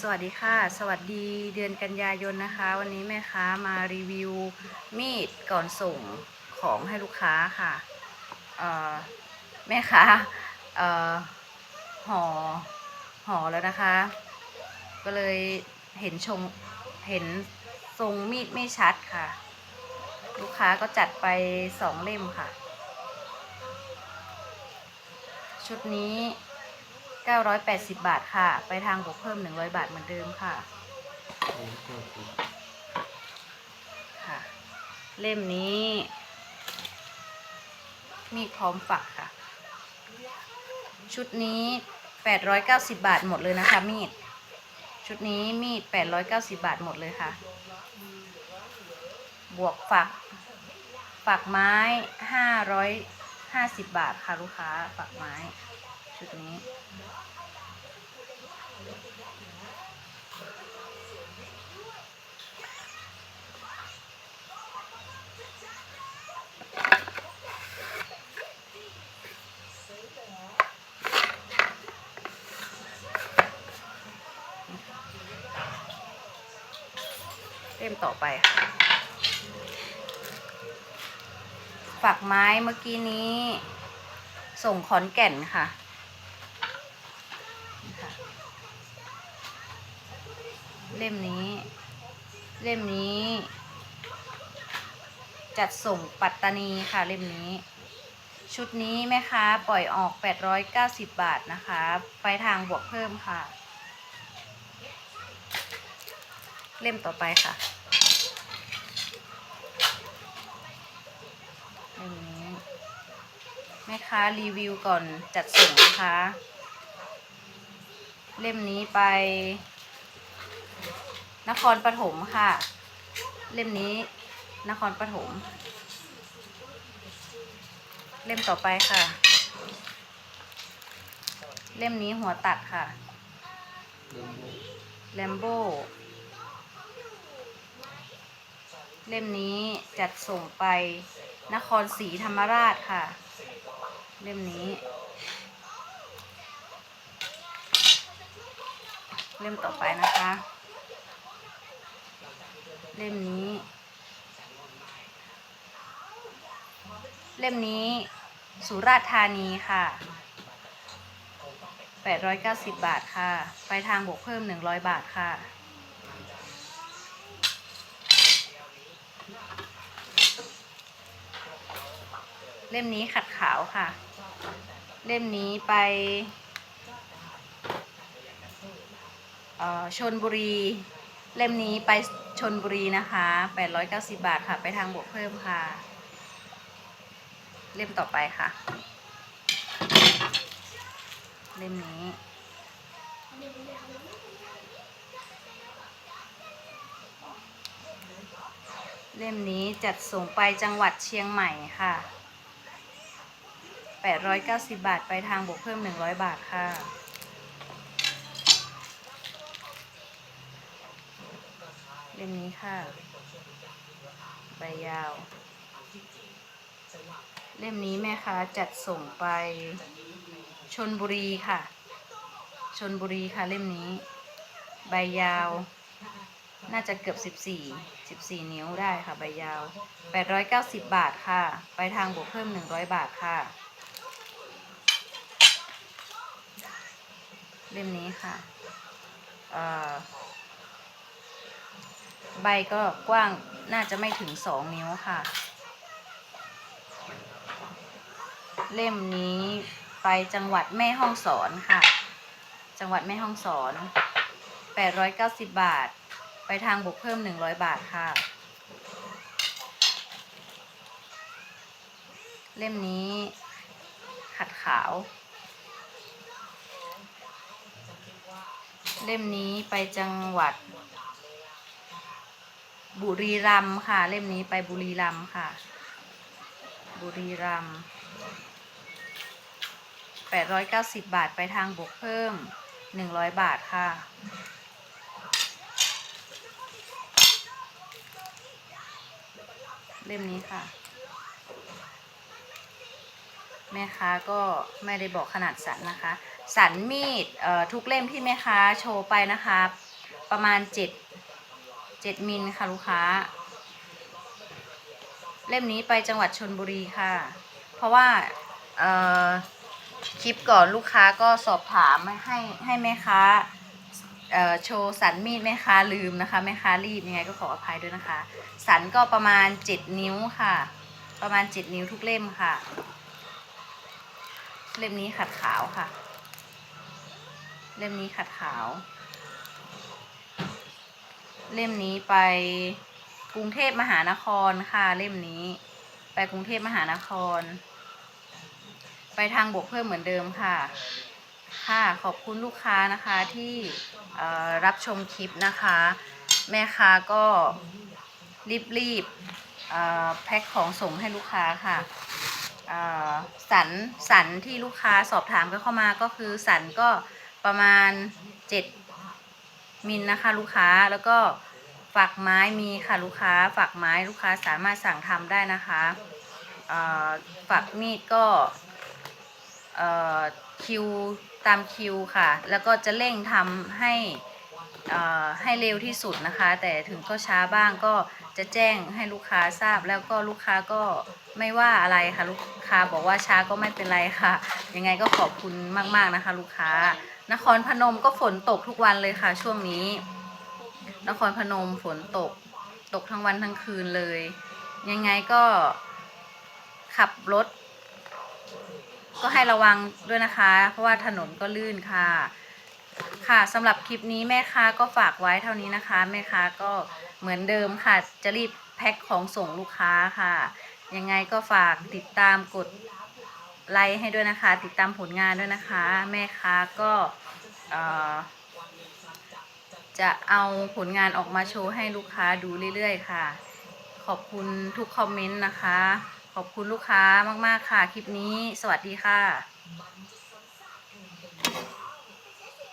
สวัสดีค่ะ สวัสดีเดือนกันยายนนะคะ วันนี้แม่ค้ามารีวิวมีดก่อนส่งของให้ลูกค้าค่ะแม่ค้าห่อห่อแล้วนะคะ ก็เลยเห็นชงเห็นทรงมีดไม่ชัดค่ะ ลูกค้าก็จัดไปสองเล่มค่ะ ชุดนี้ 980 บาทค่ะ ไปทางบวกเพิ่ม 100 บาทเหมือนเดิมค่ะ ค่ะ เล่มนี้ มีพร้อมฝักค่ะ ชุดนี้ 890 บาทหมดเลยนะคะ มีด ชุดนี้มีด 890 บาทหมดเลยค่ะ บวกฝัก ฝักไม้ 550 บาทค่ะลูกค้า ฝักไม้ ชุดนี้ เล่มต่อไปค่ะฝักไม้เมื่อกี้นี้ ส่งขอนแก่นค่ะนี่ค่ะ เล่มนี้ เล่มนี้ จัดส่งปัตตานีค่ะเล่มนี้ ชุดนี้แม่ค้าปล่อยออก 890 บาทนะคะไปทางบวกเพิ่มค่ะ เล่มต่อไปค่ะเล่มนี้แม่ค้ารีวิวก่อนจัดส่งนะคะ เล่มนี้ไป นครปฐมค่ะ เล่มนี้ นครปฐมเล่มต่อไปค่ะ เล่มนี้หัวตัดค่ะแลมโบเล่มนี้จัดส่งไปนครศรีธรรมราชค่ะ เล่มนี้ เล่มต่อไปนะคะ เล่มนี้ เล่มนี้สุราษฎร์ธานีค่ะ 890 บาทค่ะ ไปทางบวกเพิ่ม 100 บาทค่ะ เล่มนี้ขัดขาวค่ะ เล่มนี้ไปชนบุรี เล่มนี้ไปชนบุรีนะคะ 890 บาทค่ะ ไปทางบวกเพิ่มค่ะ เล่มต่อไปค่ะ เล่มนี้ เล่มนี้จัดส่งไปจังหวัดเชียงใหม่ค่ะ 890 บาท ไปทางบวกเพิ่ม 100 บาทค่ะ เล่มนี้ค่ะ ใบยาว เล่มนี้แม่ค้าจัดส่งไปชนบุรีค่ะ ชนบุรีค่ะเล่มนี้ ใบยาว น่าจะเกือบ14 14 นิ้วได้ค่ะ ใบยาว890บาทค่ะ ไปทางบวกเพิ่ม100บาทค่ะ เล่มนี้ค่ะ เอ่อ ใบก็กว้างน่าจะไม่ถึง2นิ้วค่ะ เล่มนี้ไปจังหวัดแม่ฮ่องสอนค่ะ จังหวัดแม่ฮ่องสอน 890 บาท ไปทางบวกเพิ่ม 100 บาทค่ะ เล่มนี้ขัดขาว เล่มนี้ไปจังหวัด บุรีรัมค่ะ เล่มนี้ไปบุรีรัมค่ะ บุรีรัมย์890บาทไปทางบวกเพิ่ม100บาทค่ะ เล่มนี้ค่ะ แม่ค้าก็ไม่ได้บอกขนาดสันนะคะ สันมีดทุกเล่มที่แม่ค้าโชว์ไปนะคะ ประมาณเจ็ด เจ็ดมิลค่ะลูกค้า เล่มนี้ไปจังหวัดชนบุรีค่ะ เพราะว่าคลิปก่อนลูกค้าก็สอบถามให้ให้แม่ค้าโชว์สันมีดแม่ค้าลืมนะคะแม่ค้ารีบยังไงก็ขออภัยด้วยนะคะ สันก็ประมาณ 7 นิ้วค่ะ ประมาณ 7 นิ้วทุกเล่มค่ะ เล่มนี้ขัดขาวค่ะ เล่มนี้ขัดขาว เล่มนี้ไปกรุงเทพมหานครค่ะเล่มนี้ ไปกรุงเทพมหานคร ไปทางบกเพิ่มเหมือนเดิมค่ะ ค่ะขอบคุณลูกค้านะคะที่รับชมคลิปนะคะ แม่ค้าก็รีบๆแพ็คของส่งให้ลูกค้าค่ะสันสันที่ลูกค้าสอบถามกันเข้ามาก็คือสันก็ประมาณ7 มิลนะคะลูกค้าแล้วก็ฝักไม้มีค่ะลูกค้าฝักไม้ลูกค้าสามารถสั่งทำได้นะคะฝักมีดก็คิวตามคิวค่ะ แล้วก็จะเร่งทำให้ให้เร็วที่สุดนะคะ แต่ถึงก็ช้าบ้างก็จะแจ้งให้ลูกค้าทราบ แล้วก็ลูกค้าก็ไม่ว่าอะไรค่ะ ลูกค้าบอกว่าช้าก็ไม่เป็นไรค่ะ ยังไงก็ขอบคุณมากๆนะคะ ลูกค้า นครพนมก็ฝนตกทุกวันเลยค่ะ ช่วงนี้ นครพนมฝนตก ตกทั้งวันทั้งคืนเลย ยังไงก็ขับรถ ก็ให้ระวังด้วยนะคะ เพราะว่าถนนก็ลื่นค่ะ ค่ะสำหรับคลิปนี้แม่ค้าก็ฝากไว้เท่านี้นะคะ แม่ค้าก็เหมือนเดิมค่ะ จะรีบแพ็คของส่งลูกค้าค่ะ ยังไงก็ฝากติดตามกด ไลค์ให้ด้วยนะคะ ติดตามผลงานด้วยนะคะ แม่ค้าก็จะเอาผลงานออกมาโชว์ให้ลูกค้าดูเรื่อยๆ ค่ะ ขอบคุณทุกคอมเมนต์นะคะ ขอบคุณลูกค้ามากๆค่ะ คลิปนี้สวัสดีค่ะ